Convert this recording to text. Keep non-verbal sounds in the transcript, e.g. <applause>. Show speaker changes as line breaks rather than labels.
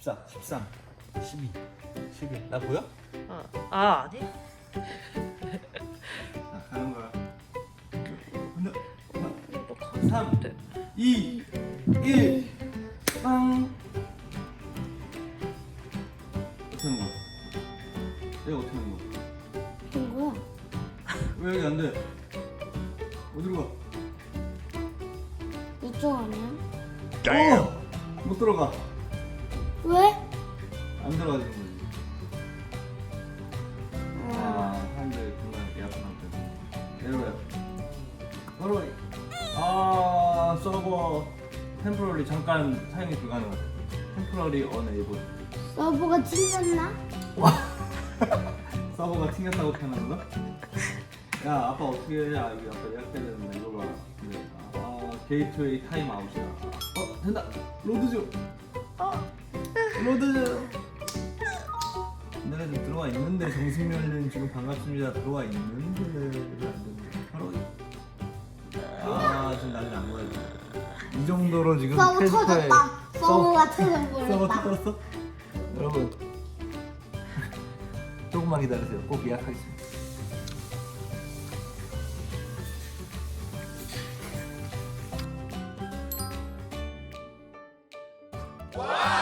14, 13, 12, 11. 나 보여?
어. 아 아니?
자, 가는 거야. 하나,
너
삼.
가는데.
2, 1, 빵. 어떻게 하는 거야? 내가 어떻게 하는 거야?
이거
왜 여기 안 돼? 어디로 가?
이쪽 아니야?
어! 못 들어가.
왜?
안 들어가지는 거지.
음,
아, 사람들 정말 예약한테 내려와요. 바로 아 서버 템포러리 잠깐 사용이 불가능하다. 템포러리 언에이블.
서버가 튕겼나? <laughs>
서버가 튕겼다고 표현하는 거? 야 아빠 어떻게 해? 아 여기 아빠 예약해야 되는데 이거 봐. 근데, 아 게이트웨이 타임 아웃이야. 어 된다. 로드 좀.
어.
로드 좀. 내가 지금 들어와 있는데 정승열님 지금 반갑습니다 들어와 있는데 바로 아 지금 난리 난 거야 지금. 이 정도로 지금
서버
페이스파에
터졌다. 서버가
서버
터져버렸다.
터졌어? 여러분 조금만 기다리세요 꼭 예약하겠습니다
와